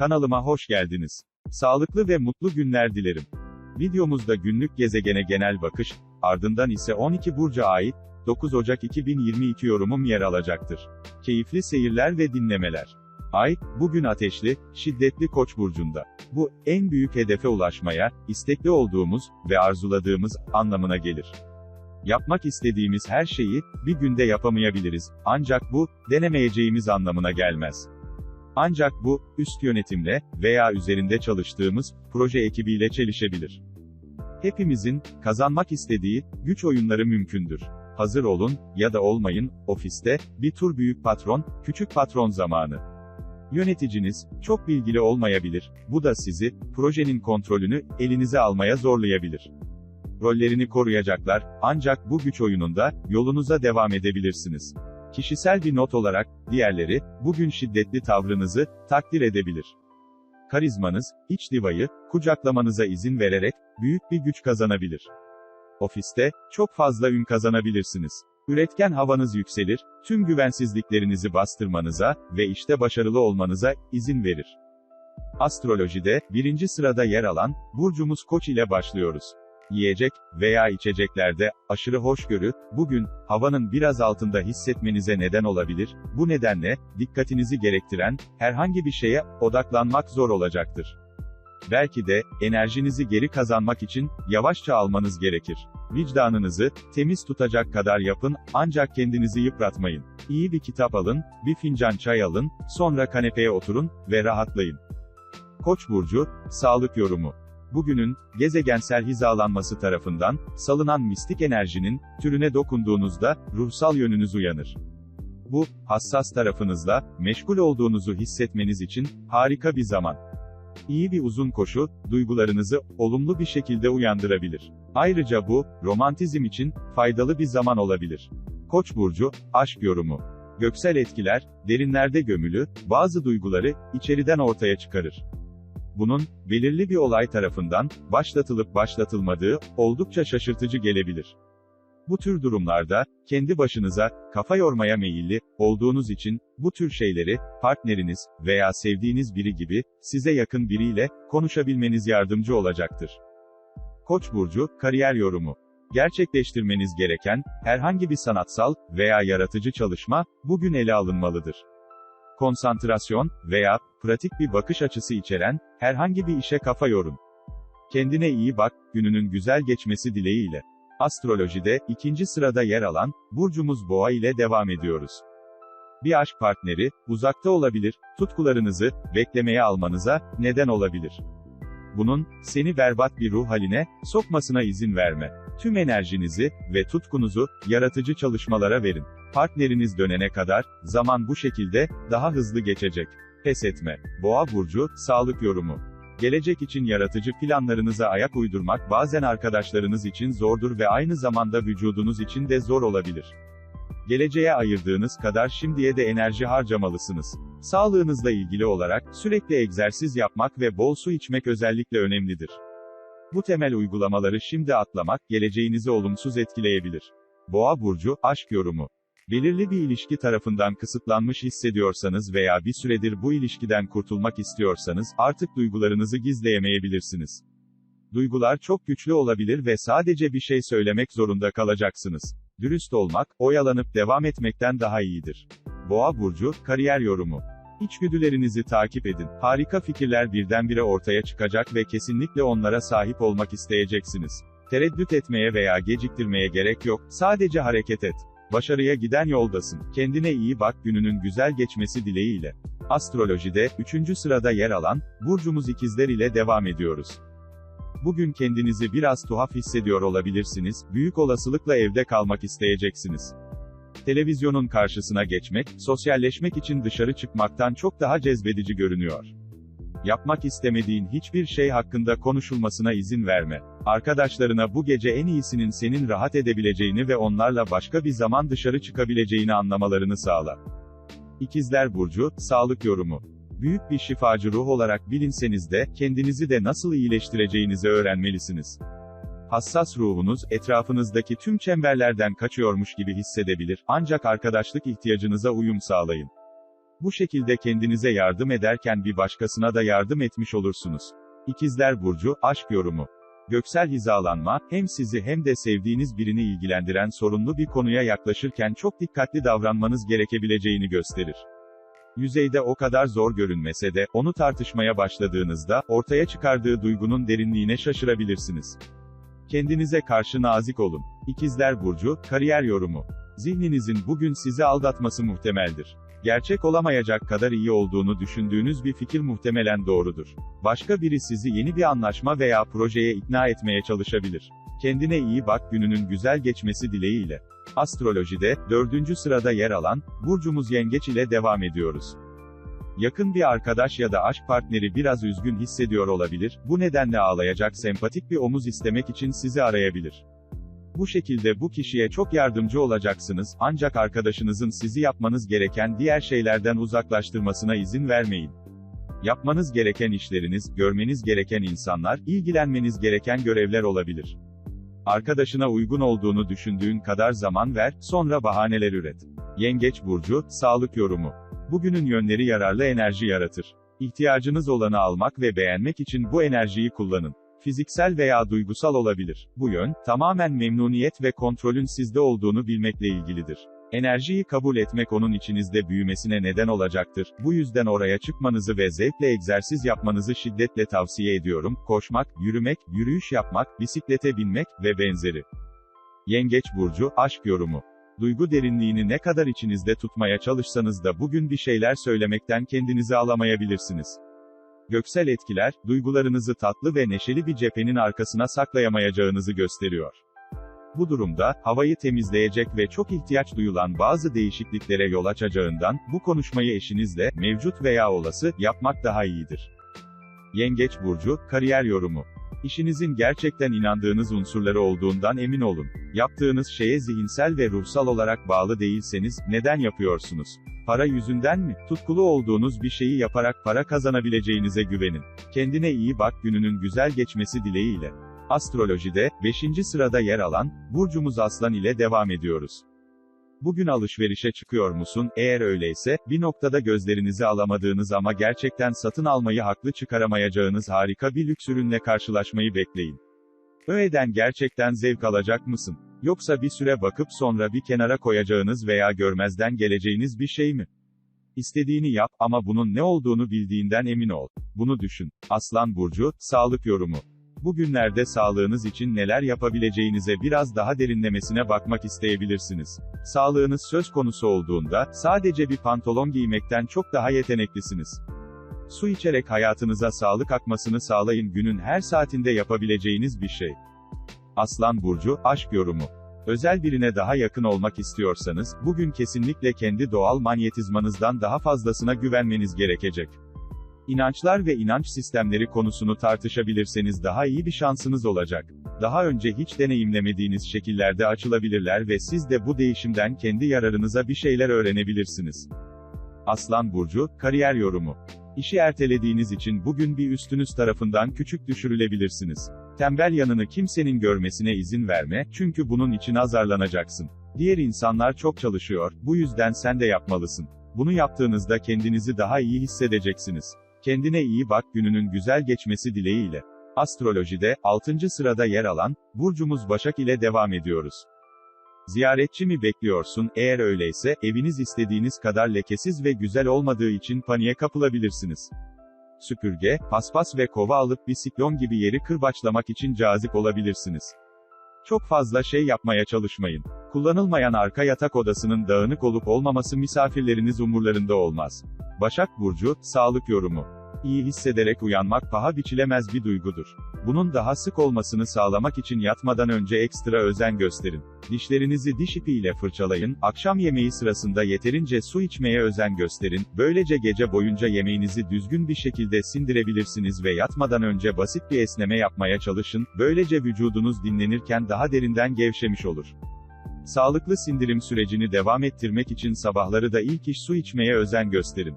Kanalıma hoş geldiniz. Sağlıklı ve mutlu günler dilerim. Videomuzda günlük gezegene genel bakış, ardından ise 12 burca ait 9 Ocak 2022 yorumum yer alacaktır. Keyifli seyirler ve dinlemeler. Ay, bugün ateşli, şiddetli Koç burcunda. Bu, en büyük hedefe ulaşmaya, istekli olduğumuz ve arzuladığımız anlamına gelir. Yapmak istediğimiz her şeyi bir günde yapamayabiliriz. Ancak bu denemeyeceğimiz anlamına gelmez. Ancak bu üst yönetimle veya üzerinde çalıştığımız proje ekibiyle çelişebilir. Hepimizin kazanmak istediği güç oyunları mümkündür. Hazır olun ya da olmayın ofiste bir tur büyük patron, küçük patron zamanı. Yöneticiniz çok bilgili olmayabilir. Bu da sizi projenin kontrolünü elinize almaya zorlayabilir rollerini koruyacaklar, ancak bu güç oyununda, yolunuza devam edebilirsiniz. Kişisel bir not olarak, diğerleri, bugün şiddetli tavrınızı, takdir edebilir. Karizmanız, iç divayı, kucaklamanıza izin vererek, büyük bir güç kazanabilir. Ofiste, çok fazla ün kazanabilirsiniz. Üretken havanız yükselir, tüm güvensizliklerinizi bastırmanıza ve işte başarılı olmanıza izin verir. Astrolojide, birinci sırada yer alan, burcumuz Koç ile başlıyoruz yiyecek veya içeceklerde aşırı hoşgörü, bugün havanın biraz altında hissetmenize neden olabilir. Bu nedenle dikkatinizi gerektiren herhangi bir şeye odaklanmak zor olacaktır. Belki de enerjinizi geri kazanmak için yavaşça almanız gerekir. Vicdanınızı temiz tutacak kadar yapın ancak kendinizi yıpratmayın. İyi bir kitap alın, bir fincan çay alın, sonra kanepeye oturun ve rahatlayın. Koç burcu sağlık yorumu bugünün, gezegensel hizalanması tarafından, salınan mistik enerjinin, türüne dokunduğunuzda, ruhsal yönünüz uyanır. Bu, hassas tarafınızla, meşgul olduğunuzu hissetmeniz için, harika bir zaman. İyi bir uzun koşu, duygularınızı, olumlu bir şekilde uyandırabilir. Ayrıca bu, romantizm için, faydalı bir zaman olabilir. Koç burcu, aşk yorumu. Göksel etkiler, derinlerde gömülü, bazı duyguları, içeriden ortaya çıkarır bunun, belirli bir olay tarafından, başlatılıp başlatılmadığı, oldukça şaşırtıcı gelebilir. Bu tür durumlarda, kendi başınıza, kafa yormaya meyilli, olduğunuz için, bu tür şeyleri, partneriniz, veya sevdiğiniz biri gibi, size yakın biriyle, konuşabilmeniz yardımcı olacaktır. Koç burcu, kariyer yorumu. Gerçekleştirmeniz gereken, herhangi bir sanatsal, veya yaratıcı çalışma, bugün ele alınmalıdır konsantrasyon veya pratik bir bakış açısı içeren herhangi bir işe kafa yorun. Kendine iyi bak, gününün güzel geçmesi dileğiyle. Astrolojide ikinci sırada yer alan burcumuz Boğa ile devam ediyoruz. Bir aşk partneri uzakta olabilir, tutkularınızı beklemeye almanıza neden olabilir. Bunun seni berbat bir ruh haline sokmasına izin verme. Tüm enerjinizi ve tutkunuzu yaratıcı çalışmalara verin. Partneriniz dönene kadar, zaman bu şekilde, daha hızlı geçecek. Pes etme. Boğa burcu, sağlık yorumu. Gelecek için yaratıcı planlarınıza ayak uydurmak bazen arkadaşlarınız için zordur ve aynı zamanda vücudunuz için de zor olabilir. Geleceğe ayırdığınız kadar şimdiye de enerji harcamalısınız. Sağlığınızla ilgili olarak, sürekli egzersiz yapmak ve bol su içmek özellikle önemlidir. Bu temel uygulamaları şimdi atlamak, geleceğinizi olumsuz etkileyebilir. Boğa burcu, aşk yorumu. Belirli bir ilişki tarafından kısıtlanmış hissediyorsanız veya bir süredir bu ilişkiden kurtulmak istiyorsanız, artık duygularınızı gizleyemeyebilirsiniz. Duygular çok güçlü olabilir ve sadece bir şey söylemek zorunda kalacaksınız. Dürüst olmak, oyalanıp devam etmekten daha iyidir. Boğa burcu, kariyer yorumu. İçgüdülerinizi takip edin. Harika fikirler birdenbire ortaya çıkacak ve kesinlikle onlara sahip olmak isteyeceksiniz. Tereddüt etmeye veya geciktirmeye gerek yok, sadece hareket et. Başarıya giden yoldasın. Kendine iyi bak gününün güzel geçmesi dileğiyle. Astrolojide, 3. sırada yer alan, burcumuz ikizler ile devam ediyoruz. Bugün kendinizi biraz tuhaf hissediyor olabilirsiniz, büyük olasılıkla evde kalmak isteyeceksiniz. Televizyonun karşısına geçmek, sosyalleşmek için dışarı çıkmaktan çok daha cezbedici görünüyor. Yapmak istemediğin hiçbir şey hakkında konuşulmasına izin verme. Arkadaşlarına bu gece en iyisinin senin rahat edebileceğini ve onlarla başka bir zaman dışarı çıkabileceğini anlamalarını sağla. İkizler Burcu, Sağlık Yorumu Büyük bir şifacı ruh olarak bilinseniz de, kendinizi de nasıl iyileştireceğinizi öğrenmelisiniz. Hassas ruhunuz, etrafınızdaki tüm çemberlerden kaçıyormuş gibi hissedebilir, ancak arkadaşlık ihtiyacınıza uyum sağlayın. Bu şekilde kendinize yardım ederken bir başkasına da yardım etmiş olursunuz. İkizler Burcu, aşk yorumu. Göksel hizalanma, hem sizi hem de sevdiğiniz birini ilgilendiren sorunlu bir konuya yaklaşırken çok dikkatli davranmanız gerekebileceğini gösterir. Yüzeyde o kadar zor görünmese de, onu tartışmaya başladığınızda, ortaya çıkardığı duygunun derinliğine şaşırabilirsiniz. Kendinize karşı nazik olun. İkizler Burcu, kariyer yorumu. Zihninizin bugün sizi aldatması muhtemeldir. Gerçek olamayacak kadar iyi olduğunu düşündüğünüz bir fikir muhtemelen doğrudur. Başka biri sizi yeni bir anlaşma veya projeye ikna etmeye çalışabilir. Kendine iyi bak gününün güzel geçmesi dileğiyle. Astrolojide, dördüncü sırada yer alan, Burcumuz Yengeç ile devam ediyoruz. Yakın bir arkadaş ya da aşk partneri biraz üzgün hissediyor olabilir, bu nedenle ağlayacak sempatik bir omuz istemek için sizi arayabilir. Bu şekilde bu kişiye çok yardımcı olacaksınız, ancak arkadaşınızın sizi yapmanız gereken diğer şeylerden uzaklaştırmasına izin vermeyin. Yapmanız gereken işleriniz, görmeniz gereken insanlar, ilgilenmeniz gereken görevler olabilir. Arkadaşına uygun olduğunu düşündüğün kadar zaman ver, sonra bahaneler üret. Yengeç Burcu, Sağlık Yorumu. Bugünün yönleri yararlı enerji yaratır. İhtiyacınız olanı almak ve beğenmek için bu enerjiyi kullanın. Fiziksel veya duygusal olabilir. Bu yön, tamamen memnuniyet ve kontrolün sizde olduğunu bilmekle ilgilidir. Enerjiyi kabul etmek onun içinizde büyümesine neden olacaktır. Bu yüzden oraya çıkmanızı ve zevkle egzersiz yapmanızı şiddetle tavsiye ediyorum. Koşmak, yürümek, yürüyüş yapmak, bisiklete binmek ve benzeri. Yengeç Burcu, Aşk Yorumu Duygu derinliğini ne kadar içinizde tutmaya çalışsanız da bugün bir şeyler söylemekten kendinizi alamayabilirsiniz. Göksel etkiler, duygularınızı tatlı ve neşeli bir cephenin arkasına saklayamayacağınızı gösteriyor. Bu durumda, havayı temizleyecek ve çok ihtiyaç duyulan bazı değişikliklere yol açacağından, bu konuşmayı eşinizle, mevcut veya olası, yapmak daha iyidir. Yengeç Burcu, Kariyer Yorumu İşinizin gerçekten inandığınız unsurları olduğundan emin olun. Yaptığınız şeye zihinsel ve ruhsal olarak bağlı değilseniz, neden yapıyorsunuz? Para yüzünden mi? Tutkulu olduğunuz bir şeyi yaparak para kazanabileceğinize güvenin. Kendine iyi bak gününün güzel geçmesi dileğiyle. Astrolojide, 5. sırada yer alan, Burcumuz Aslan ile devam ediyoruz. Bugün alışverişe çıkıyor musun? Eğer öyleyse, bir noktada gözlerinizi alamadığınız ama gerçekten satın almayı haklı çıkaramayacağınız harika bir lüks ürünle karşılaşmayı bekleyin. Öğeden gerçekten zevk alacak mısın? Yoksa bir süre bakıp sonra bir kenara koyacağınız veya görmezden geleceğiniz bir şey mi? İstediğini yap ama bunun ne olduğunu bildiğinden emin ol. Bunu düşün. Aslan Burcu, Sağlık Yorumu Bugünlerde sağlığınız için neler yapabileceğinize biraz daha derinlemesine bakmak isteyebilirsiniz. Sağlığınız söz konusu olduğunda, sadece bir pantolon giymekten çok daha yeteneklisiniz. Su içerek hayatınıza sağlık akmasını sağlayın günün her saatinde yapabileceğiniz bir şey. Aslan Burcu, Aşk Yorumu Özel birine daha yakın olmak istiyorsanız, bugün kesinlikle kendi doğal manyetizmanızdan daha fazlasına güvenmeniz gerekecek. İnançlar ve inanç sistemleri konusunu tartışabilirseniz daha iyi bir şansınız olacak. Daha önce hiç deneyimlemediğiniz şekillerde açılabilirler ve siz de bu değişimden kendi yararınıza bir şeyler öğrenebilirsiniz. Aslan Burcu, Kariyer Yorumu İşi ertelediğiniz için bugün bir üstünüz tarafından küçük düşürülebilirsiniz. Tembel yanını kimsenin görmesine izin verme, çünkü bunun için azarlanacaksın. Diğer insanlar çok çalışıyor, bu yüzden sen de yapmalısın. Bunu yaptığınızda kendinizi daha iyi hissedeceksiniz. Kendine iyi bak gününün güzel geçmesi dileğiyle. Astrolojide, 6. sırada yer alan, Burcumuz Başak ile devam ediyoruz. Ziyaretçi mi bekliyorsun? Eğer öyleyse, eviniz istediğiniz kadar lekesiz ve güzel olmadığı için paniğe kapılabilirsiniz. Süpürge, paspas ve kova alıp bir siklon gibi yeri kırbaçlamak için cazip olabilirsiniz. Çok fazla şey yapmaya çalışmayın. Kullanılmayan arka yatak odasının dağınık olup olmaması misafirleriniz umurlarında olmaz. Başak Burcu, Sağlık Yorumu İyi hissederek uyanmak paha biçilemez bir duygudur. Bunun daha sık olmasını sağlamak için yatmadan önce ekstra özen gösterin. Dişlerinizi diş ipiyle fırçalayın, akşam yemeği sırasında yeterince su içmeye özen gösterin, böylece gece boyunca yemeğinizi düzgün bir şekilde sindirebilirsiniz ve yatmadan önce basit bir esneme yapmaya çalışın, böylece vücudunuz dinlenirken daha derinden gevşemiş olur. Sağlıklı sindirim sürecini devam ettirmek için sabahları da ilk iş su içmeye özen gösterin.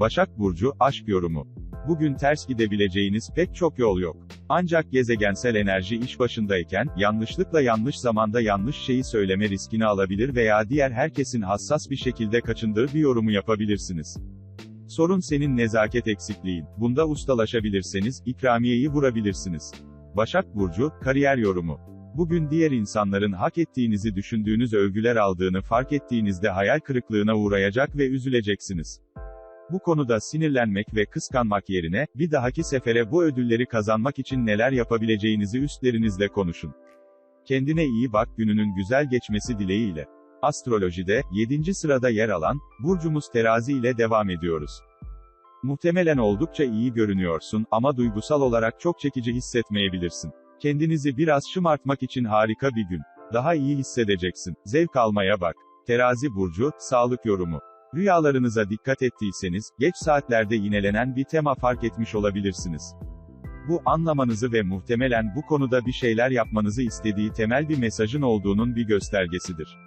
Başak Burcu, aşk yorumu. Bugün ters gidebileceğiniz pek çok yol yok. Ancak gezegensel enerji iş başındayken, yanlışlıkla yanlış zamanda yanlış şeyi söyleme riskini alabilir veya diğer herkesin hassas bir şekilde kaçındığı bir yorumu yapabilirsiniz. Sorun senin nezaket eksikliğin. Bunda ustalaşabilirseniz, ikramiyeyi vurabilirsiniz. Başak Burcu, kariyer yorumu. Bugün diğer insanların hak ettiğinizi düşündüğünüz övgüler aldığını fark ettiğinizde hayal kırıklığına uğrayacak ve üzüleceksiniz. Bu konuda sinirlenmek ve kıskanmak yerine, bir dahaki sefere bu ödülleri kazanmak için neler yapabileceğinizi üstlerinizle konuşun. Kendine iyi bak gününün güzel geçmesi dileğiyle. Astrolojide, 7. sırada yer alan, burcumuz terazi ile devam ediyoruz. Muhtemelen oldukça iyi görünüyorsun ama duygusal olarak çok çekici hissetmeyebilirsin. Kendinizi biraz şımartmak için harika bir gün. Daha iyi hissedeceksin. Zevk almaya bak. Terazi burcu, sağlık yorumu. Rüyalarınıza dikkat ettiyseniz, geç saatlerde yinelenen bir tema fark etmiş olabilirsiniz. Bu, anlamanızı ve muhtemelen bu konuda bir şeyler yapmanızı istediği temel bir mesajın olduğunun bir göstergesidir.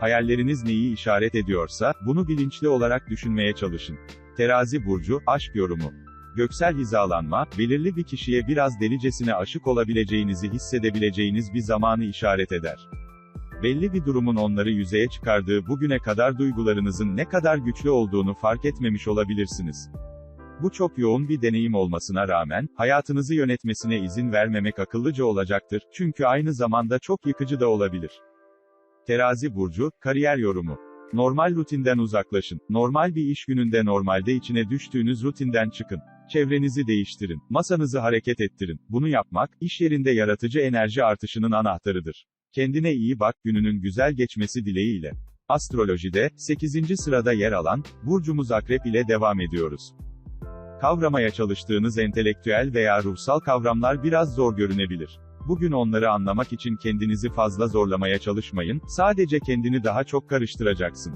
Hayalleriniz neyi işaret ediyorsa, bunu bilinçli olarak düşünmeye çalışın. Terazi burcu, aşk yorumu. Göksel hizalanma, belirli bir kişiye biraz delicesine aşık olabileceğinizi hissedebileceğiniz bir zamanı işaret eder. Belli bir durumun onları yüzeye çıkardığı bugüne kadar duygularınızın ne kadar güçlü olduğunu fark etmemiş olabilirsiniz. Bu çok yoğun bir deneyim olmasına rağmen, hayatınızı yönetmesine izin vermemek akıllıca olacaktır, çünkü aynı zamanda çok yıkıcı da olabilir. Terazi burcu, kariyer yorumu. Normal rutinden uzaklaşın. Normal bir iş gününde normalde içine düştüğünüz rutinden çıkın. Çevrenizi değiştirin. Masanızı hareket ettirin. Bunu yapmak, iş yerinde yaratıcı enerji artışının anahtarıdır. Kendine iyi bak gününün güzel geçmesi dileğiyle. Astrolojide, 8. sırada yer alan, burcumuz akrep ile devam ediyoruz. Kavramaya çalıştığınız entelektüel veya ruhsal kavramlar biraz zor görünebilir. Bugün onları anlamak için kendinizi fazla zorlamaya çalışmayın, sadece kendini daha çok karıştıracaksın.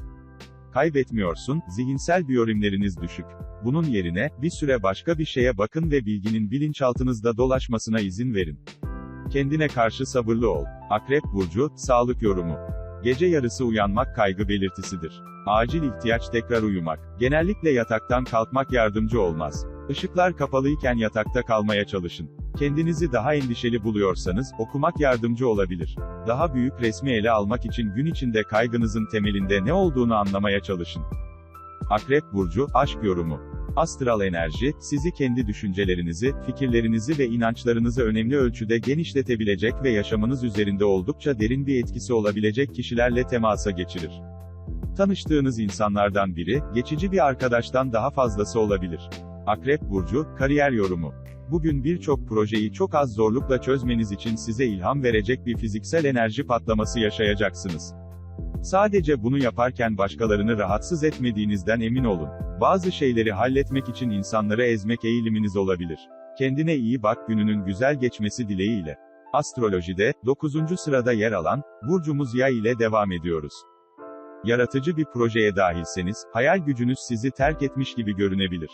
Kaybetmiyorsun, zihinsel biyorimleriniz düşük. Bunun yerine, bir süre başka bir şeye bakın ve bilginin bilinçaltınızda dolaşmasına izin verin. Kendine karşı sabırlı ol. Akrep Burcu, Sağlık Yorumu. Gece yarısı uyanmak kaygı belirtisidir. Acil ihtiyaç tekrar uyumak. Genellikle yataktan kalkmak yardımcı olmaz. Işıklar kapalıyken yatakta kalmaya çalışın. Kendinizi daha endişeli buluyorsanız, okumak yardımcı olabilir. Daha büyük resmi ele almak için gün içinde kaygınızın temelinde ne olduğunu anlamaya çalışın. Akrep Burcu, Aşk Yorumu. Astral enerji, sizi kendi düşüncelerinizi, fikirlerinizi ve inançlarınızı önemli ölçüde genişletebilecek ve yaşamınız üzerinde oldukça derin bir etkisi olabilecek kişilerle temasa geçirir. Tanıştığınız insanlardan biri, geçici bir arkadaştan daha fazlası olabilir. Akrep Burcu, Kariyer Yorumu. Bugün birçok projeyi çok az zorlukla çözmeniz için size ilham verecek bir fiziksel enerji patlaması yaşayacaksınız. Sadece bunu yaparken başkalarını rahatsız etmediğinizden emin olun. Bazı şeyleri halletmek için insanları ezmek eğiliminiz olabilir. Kendine iyi bak gününün güzel geçmesi dileğiyle. Astrolojide, 9. sırada yer alan, burcumuz yay ile devam ediyoruz. Yaratıcı bir projeye dahilseniz, hayal gücünüz sizi terk etmiş gibi görünebilir.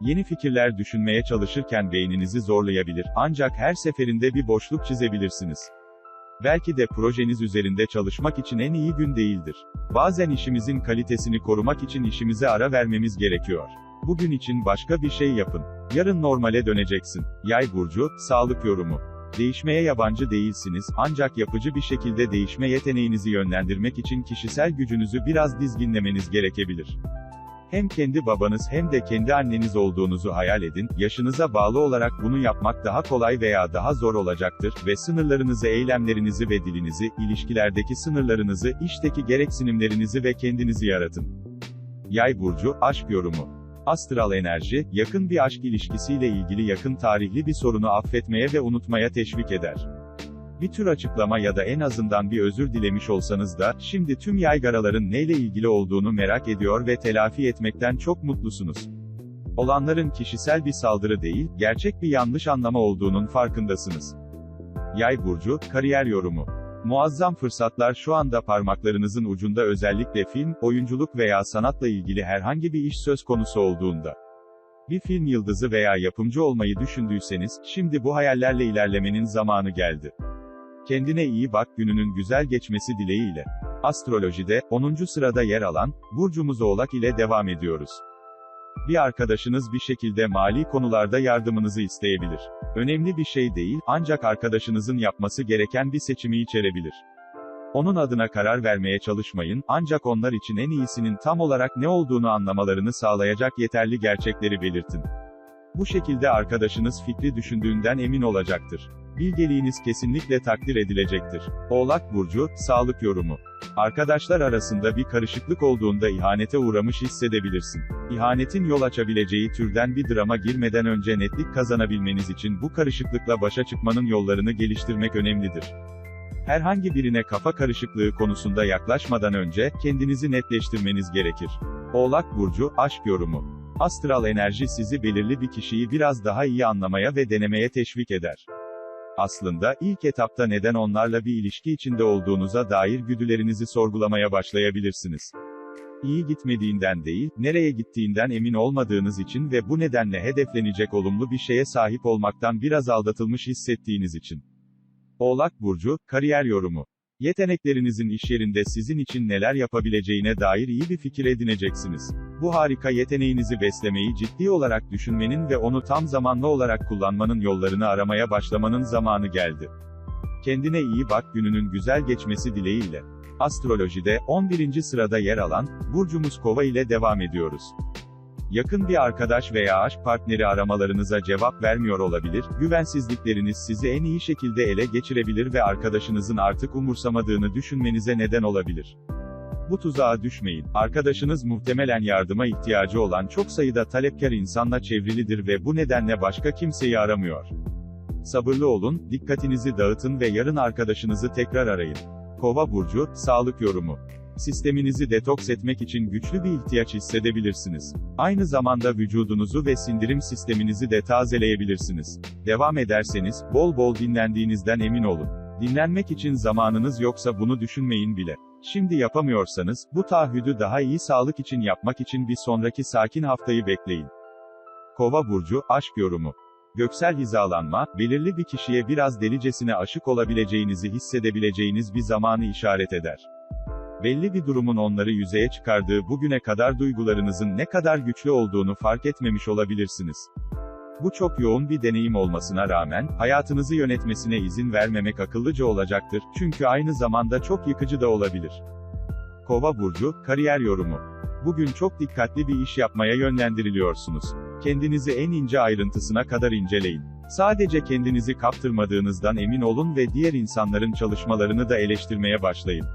Yeni fikirler düşünmeye çalışırken beyninizi zorlayabilir, ancak her seferinde bir boşluk çizebilirsiniz. Belki de projeniz üzerinde çalışmak için en iyi gün değildir. Bazen işimizin kalitesini korumak için işimize ara vermemiz gerekiyor. Bugün için başka bir şey yapın. Yarın normale döneceksin. Yay burcu, sağlık yorumu. Değişmeye yabancı değilsiniz, ancak yapıcı bir şekilde değişme yeteneğinizi yönlendirmek için kişisel gücünüzü biraz dizginlemeniz gerekebilir. Hem kendi babanız hem de kendi anneniz olduğunuzu hayal edin, yaşınıza bağlı olarak bunu yapmak daha kolay veya daha zor olacaktır ve sınırlarınızı eylemlerinizi ve dilinizi, ilişkilerdeki sınırlarınızı, işteki gereksinimlerinizi ve kendinizi yaratın. Yay burcu, aşk yorumu. Astral enerji, yakın bir aşk ilişkisiyle ilgili yakın tarihli bir sorunu affetmeye ve unutmaya teşvik eder. Bir tür açıklama ya da en azından bir özür dilemiş olsanız da, şimdi tüm yaygaraların neyle ilgili olduğunu merak ediyor ve telafi etmekten çok mutlusunuz. Olanların kişisel bir saldırı değil, gerçek bir yanlış anlama olduğunun farkındasınız. Yay burcu, kariyer yorumu. Muazzam fırsatlar şu anda parmaklarınızın ucunda özellikle film, oyunculuk veya sanatla ilgili herhangi bir iş söz konusu olduğunda. Bir film yıldızı veya yapımcı olmayı düşündüyseniz, şimdi bu hayallerle ilerlemenin zamanı geldi. Kendine iyi bak gününün güzel geçmesi dileğiyle. Astrolojide, 10. sırada yer alan, burcumuz Oğlak ile devam ediyoruz. Bir arkadaşınız bir şekilde mali konularda yardımınızı isteyebilir. Önemli bir şey değil, ancak arkadaşınızın yapması gereken bir seçimi içerebilir. Onun adına karar vermeye çalışmayın, ancak onlar için en iyisinin tam olarak ne olduğunu anlamalarını sağlayacak yeterli gerçekleri belirtin. Bu şekilde arkadaşınız fikri düşündüğünden emin olacaktır. Bilgeliğiniz kesinlikle takdir edilecektir. Oğlak Burcu, Sağlık Yorumu Arkadaşlar arasında bir karışıklık olduğunda ihanete uğramış hissedebilirsin. İhanetin yol açabileceği türden bir drama girmeden önce netlik kazanabilmeniz için bu karışıklıkla başa çıkmanın yollarını geliştirmek önemlidir. Herhangi birine kafa karışıklığı konusunda yaklaşmadan önce kendinizi netleştirmeniz gerekir. Oğlak Burcu, Aşk Yorumu Astral enerji sizi belirli bir kişiyi biraz daha iyi anlamaya ve denemeye teşvik eder. Aslında, ilk etapta neden onlarla bir ilişki içinde olduğunuza dair güdülerinizi sorgulamaya başlayabilirsiniz. İyi gitmediğinden değil, nereye gittiğinden emin olmadığınız için ve bu nedenle hedeflenecek olumlu bir şeye sahip olmaktan biraz aldatılmış hissettiğiniz için. Oğlak Burcu, Kariyer Yorumu Yeteneklerinizin iş yerinde sizin için neler yapabileceğine dair iyi bir fikir edineceksiniz. Bu harika yeteneğinizi beslemeyi ciddi olarak düşünmenin ve onu tam zamanlı olarak kullanmanın yollarını aramaya başlamanın zamanı geldi. Kendine iyi bak gününün güzel geçmesi dileğiyle. Astrolojide 11. sırada yer alan burcumuz Kova ile devam ediyoruz. Yakın bir arkadaş veya aşk partneri aramalarınıza cevap vermiyor olabilir, güvensizlikleriniz sizi en iyi şekilde ele geçirebilir ve arkadaşınızın artık umursamadığını düşünmenize neden olabilir. Bu tuzağa düşmeyin. Arkadaşınız muhtemelen yardıma ihtiyacı olan çok sayıda talepkar insanla çevrilidir ve bu nedenle başka kimseyi aramıyor. Sabırlı olun, dikkatinizi dağıtın ve yarın arkadaşınızı tekrar arayın. Kova burcu, sağlık yorumu. Sisteminizi detoks etmek için güçlü bir ihtiyaç hissedebilirsiniz. Aynı zamanda vücudunuzu ve sindirim sisteminizi de tazeleyebilirsiniz. Devam ederseniz, bol bol dinlendiğinizden emin olun. Dinlenmek için zamanınız yoksa bunu düşünmeyin bile. Şimdi yapamıyorsanız, bu taahhüdü daha iyi sağlık için yapmak için bir sonraki sakin haftayı bekleyin. Kova burcu, aşk yorumu. Göksel hizalanma, belirli bir kişiye biraz delicesine aşık olabileceğinizi hissedebileceğiniz bir zamanı işaret eder. Belli bir durumun onları yüzeye çıkardığı bugüne kadar duygularınızın ne kadar güçlü olduğunu fark etmemiş olabilirsiniz. Bu çok yoğun bir deneyim olmasına rağmen, hayatınızı yönetmesine izin vermemek akıllıca olacaktır, çünkü aynı zamanda çok yıkıcı da olabilir. Kova burcu, kariyer yorumu. Bugün çok dikkatli bir iş yapmaya yönlendiriliyorsunuz. Kendinizi en ince ayrıntısına kadar inceleyin. Sadece kendinizi kaptırmadığınızdan emin olun ve diğer insanların çalışmalarını da eleştirmeye başlayın.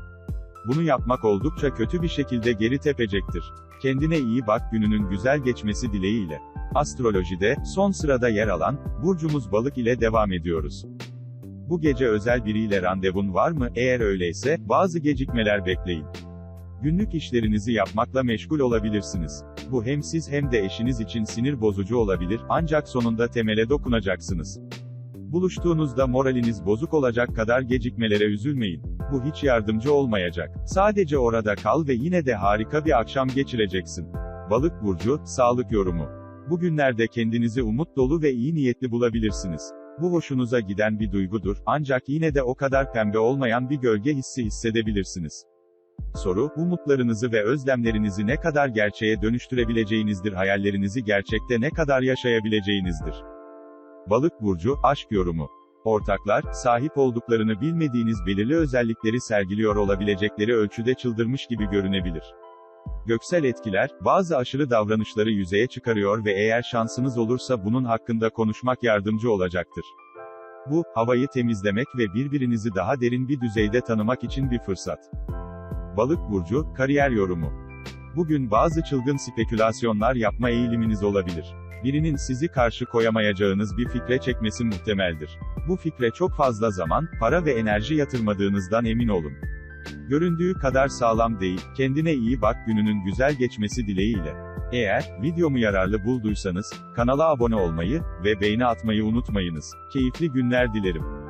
Bunu yapmak oldukça kötü bir şekilde geri tepecektir. Kendine iyi bak gününün güzel geçmesi dileğiyle. Astrolojide, son sırada yer alan, burcumuz balık ile devam ediyoruz. Bu gece özel biriyle randevun var mı? Eğer öyleyse, bazı gecikmeler bekleyin. Günlük işlerinizi yapmakla meşgul olabilirsiniz. Bu hem siz hem de eşiniz için sinir bozucu olabilir, ancak sonunda temele dokunacaksınız. Buluştuğunuzda moraliniz bozuk olacak kadar gecikmelere üzülmeyin. Bu hiç yardımcı olmayacak. Sadece orada kal ve yine de harika bir akşam geçireceksin. Balık burcu, sağlık yorumu. Bugünlerde kendinizi umut dolu ve iyi niyetli bulabilirsiniz. Bu hoşunuza giden bir duygudur, ancak yine de o kadar pembe olmayan bir gölge hissi hissedebilirsiniz. Soru, umutlarınızı ve özlemlerinizi ne kadar gerçeğe dönüştürebileceğinizdir hayallerinizi gerçekte ne kadar yaşayabileceğinizdir. Balık burcu, aşk yorumu. Ortaklar, sahip olduklarını bilmediğiniz belirli özellikleri sergiliyor olabilecekleri ölçüde çıldırmış gibi görünebilir. Göksel etkiler, bazı aşırı davranışları yüzeye çıkarıyor ve eğer şansınız olursa bunun hakkında konuşmak yardımcı olacaktır. Bu, havayı temizlemek ve birbirinizi daha derin bir düzeyde tanımak için bir fırsat. Balık burcu, kariyer yorumu. Bugün bazı çılgın spekülasyonlar yapma eğiliminiz olabilir. Birinin sizi karşı koyamayacağınız bir fikre çekmesi muhtemeldir. Bu fikre çok fazla zaman, para ve enerji yatırmadığınızdan emin olun. Göründüğü kadar sağlam değil, kendine iyi bak gününün güzel geçmesi dileğiyle. Eğer, videomu yararlı bulduysanız, kanala abone olmayı ve beğeni atmayı unutmayınız. Keyifli günler dilerim.